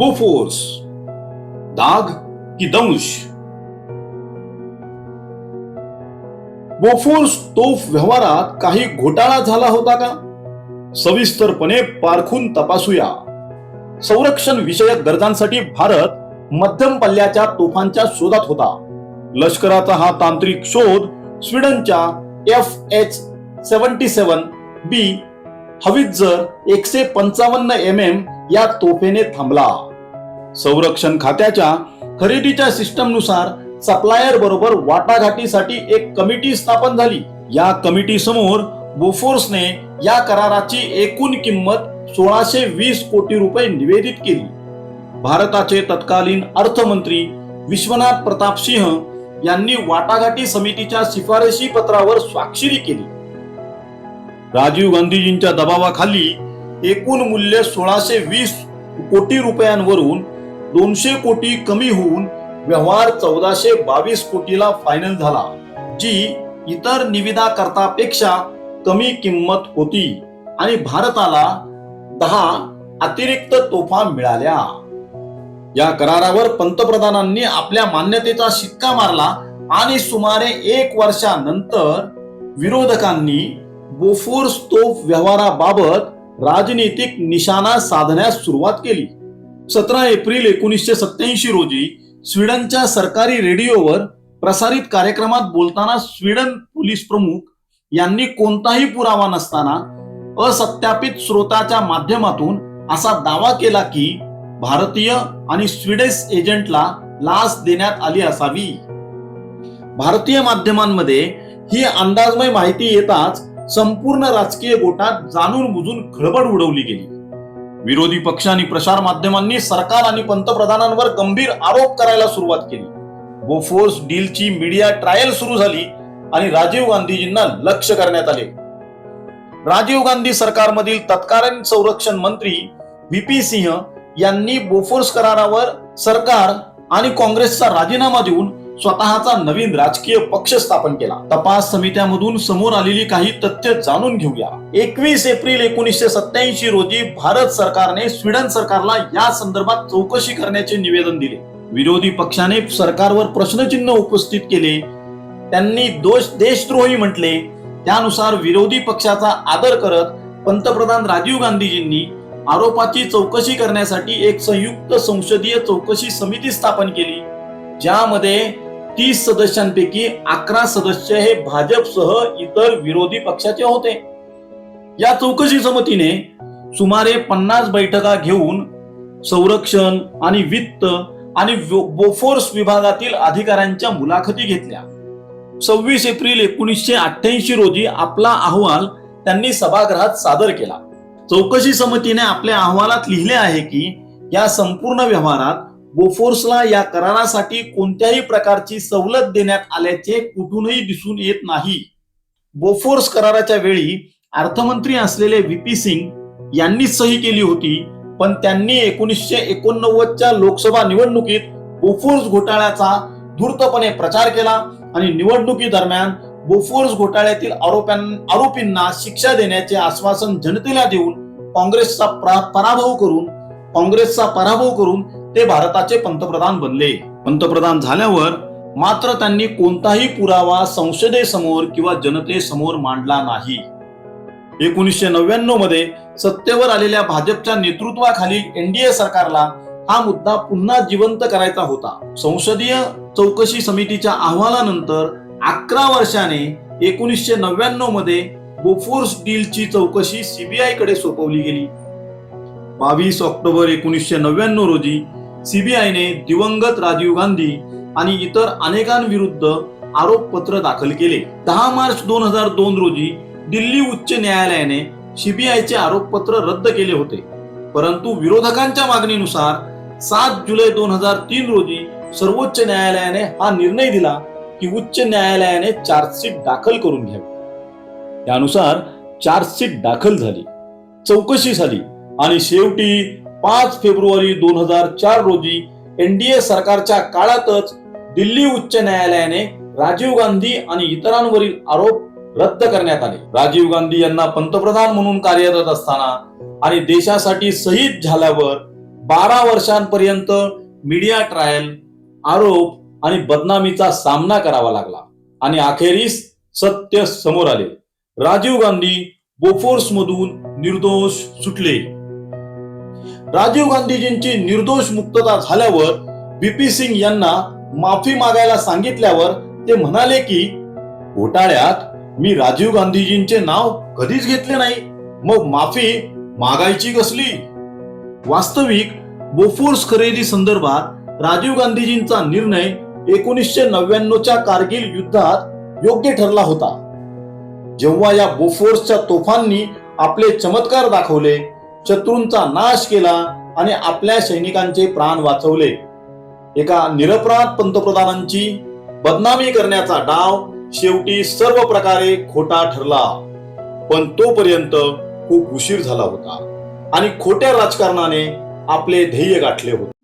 Bofors दाग की दंश। बोफोर्स तोफ व्यवहारात काही घोटाळा झाला होता का? सविस्तरपणे पारखून तपासूया. संरक्षण विषयक गरजांसाठी भारत मध्यम पल्ल्याच्या तोफांच्या शोधात होता. लष्कराचा हा तांत्रिक शोध स्वीडनच्या F H seventy seven B howitzer एकशे पंचावन्न एम एम या तोफेने थांबला. संरक्षण खात्याच्या खरेदीच्या सिस्टमनुसार सप्लायर बरोबर वाटाघाटीसाठी एक कमिटी स्थापन झाली. या कमिटी समोर बोफोर्सने या कराराची एकूण किंमत सोळाशे वीस कोटी रुपये निवेदित केली. भारताचे तत्कालीन अर्थमंत्री विश्वनाथ प्रताप सिंह यांनी वाटाघाटी समितीच्या शिफारशी पत्रावर स्वाक्षरी केली. राजीव गांधीजींच्या दबावाखाली एकूण मूल्य सोळाशे वीस कोटी रुपयांवरून दोनशे कोटी कमी होऊन व्यवहार चौदाशे बावीस कोटीला फायनल झाला जी इतर निविदा करतापेक्षा कमी किंमत होती आणि भारताला दहा अतिरिक्त तोफा मिळाल्या. या करारावर पंतप्रधानांनी आपल्या मान्यतेचा शिक्का मारला आणि सुमारे एक वर्षानंतर विरोधकांनी बोफोर्स तोफ व्यवहाराबाबत राजनीतिक निशाणा साधण्यास सुरुवात केली. सतरा एप्रिल एकोणीसशे सत्याऐंशी रोजी स्वीडनच्या सरकारी रेडिओवर प्रसारित कार्यक्रमात बोलताना स्वीडन पोलीस प्रमुख यांनी कोणताही पुरावा नसताना असत्यापित स्रोताच्या माध्यमातून असा दावा केला की भारतीय आणि स्वीडिश एजंटला लाच देण्यात आली असावी. भारतीय माध्यमांमध्ये ही अंदाजमय माहिती येताच संपूर्ण राजकीय गोटात जाणून बुजून खळबळ उडवली गेली. विरोधी पक्ष आणि प्रसार माध्यमांनी सरकार आणि पंतप्रधानांवर गंभीर आरोप करायला सुरुवात केली. बोफोर्स डीलची मीडिया ट्रायल सुरू झाली आणि राजीव गांधीजींना लक्ष करण्यात आले. राजीव गांधी सरकारमधील तत्कालीन संरक्षण मंत्री व्ही पी सिंह यांनी बोफोर्स करारावर सरकार आणि काँग्रेसचा राजीनामा देऊन स्वतःचा नवीन राजकीय पक्ष स्थापन केला. तपास समित्यामधून समोर आलेली काही तथ्य जाणून घेऊया. एकवीस एप्रिल एकोणीसशे सत्याऐंशी रोजी भारत सरकारने स्वीडन सरकारला या संदर्भात चौकशी करण्याचे निवेदन दिले. विरोधी पक्षाने सरकारवर प्रश्नचिन्ह उपस्थित केले. त्यांनी दोष देशद्रोही म्हटले. त्यानुसार विरोधी पक्षाचा आदर करत पंतप्रधान राजीव गांधीजींनी आरोपाची चौकशी करण्यासाठी एक संयुक्त संसदीय चौकशी समिती स्थापन केली ज्यामध्ये तीस सदस्यांपैकी अकरा सदस्य हे भाजपसह इतर विरोधी पक्षाचे होते. या चौकशी समितीने सुमारे पन्नास बैठका घेऊन संरक्षण आणि वित्त आणि बोफोर्स विभागातील अधिकाऱ्यांच्या मुलाखती घेतल्या. सव्वीस एप्रिल एकोणीसशे अठ्ठ्याऐंशी रोजी आपला अहवाल त्यांनी सभागृहात सादर केला. चौकशी समितीने आपल्या अहवालात लिहिले आहे की या संपूर्ण व्यवहारात बोफोर्सला या करारासाठी कोणत्याही प्रकारची सवलत देण्यात आल्याचे कुठूनही दिसून येत नाही. बोफोर्स कराराच्या वेळी अर्थमंत्री असलेले व्ही पी सिंग यांनी सही केली होती पण त्यांनी एकोणीसशे एकोणनव्वदच्या लोकसभा निवडणुकीत बोफोर्स घोटाळ्याचा धूर्तपणे प्रचार केला आणि निवडणुकी दरम्यान बोफोर्स घोटाळ्यातील आरोपींना शिक्षा देण्याचे आश्वासन जनतेला देऊन काँग्रेसचा प्रा- पराभव करून काँग्रेसचा पराभव करून ते भारताचे पंतप्रधान बनले. पंतप्रधान झाल्यावर मात्र त्यांनी कोणताही पुरावा संसदेसमोर किंवा जनतेसमोर मांडला नाही. एकोणीसशे नव्याण्णवमध्ये सत्तेवर आलेल्या भाजपच्या नेतृत्वाखाली एनडीए सरकारला हा मुद्दा पुन्हा जिवंत करायचा होता. संसदीय चौकशी समितीच्या अहवालानंतर अकरा वर्षाने एकोणीसशे नव्याण्णवमध्ये बोफोर्स डीलची चौकशी सीबीआयकडे सोपवली गेली. बावीस ऑक्टोबर एकोणीसशे नव्याण्णव रोजी सीबीआयने दिवंगत राजीव गांधी आणि इतर अनेकांविरुद्ध आरोपपत्र दाखल केले. दहा मार्च दोन हजार दोन रोजी दिल्ली उच्च न्यायालयाने सीबीआयचे आरोपपत्र रद्द केले होते. परंतु विरोधकांच्या मागणीनुसार सात जुलै दोन हजार तीन रोजी सर्वोच्च न्यायालयाने हा निर्णय दिला की उच्च न्यायालयाने चार्जशीट दाखल करून घ्यावी. त्यानुसार चार्जशीट दाखल झाली चौकशी झाली आणि शेवटी पाच फेब्रुवारी दोन हजार चार रोजी एनडीए सरकारच्या काळातच दिल्ली उच्च न्यायालयाने राजीव गांधी आणि इतरांवरील आरोप रद्द करण्यात आले. राजीव गांधी यांना पंतप्रधान म्हणून कार्यरत असताना आणि देशासाठी शहीद झाल्यावर बारा वर्षांपर्यंत मीडिया ट्रायल आरोप आणि बदनामीचा सामना करावा लागला आणि अखेरीस सत्य समोर आले. राजीव गांधी बोफोर्स मधून निर्दोष सुटले. राजीव गांधीजींची निर्दोष मुक्तता झाल्यावर बीपी सिंग यांना माफी मागायला सांगितल्यावर ते म्हणाले की घोटाळ्यात मी राजीव गांधीजींचे नाव कधीच घेतले नाही. मग माफी मागायची कसली? वास्तविक बोफोर्स खरेदी संदर्भात राजीव गांधीजींचा निर्णय एकोणीसशे नव्याण्णवच्या कारगिल युद्धात योग्य ठरला होता. जेव्हा या बोफोर्सच्या तोफांनी आपले चमत्कार दाखवले शत्रूंचा नाश केला आणि आपल्या सैनिकांचे प्राण वाचवले. एका निरपराध पंतप्रधानांची बदनामी करण्याचा डाव शेवटी सर्व प्रकारे खोटा ठरला. पण तोपर्यंत खूप उशीर झाला होता आणि खोट्या राजकारणाने आपले ध्येय गाठले होते.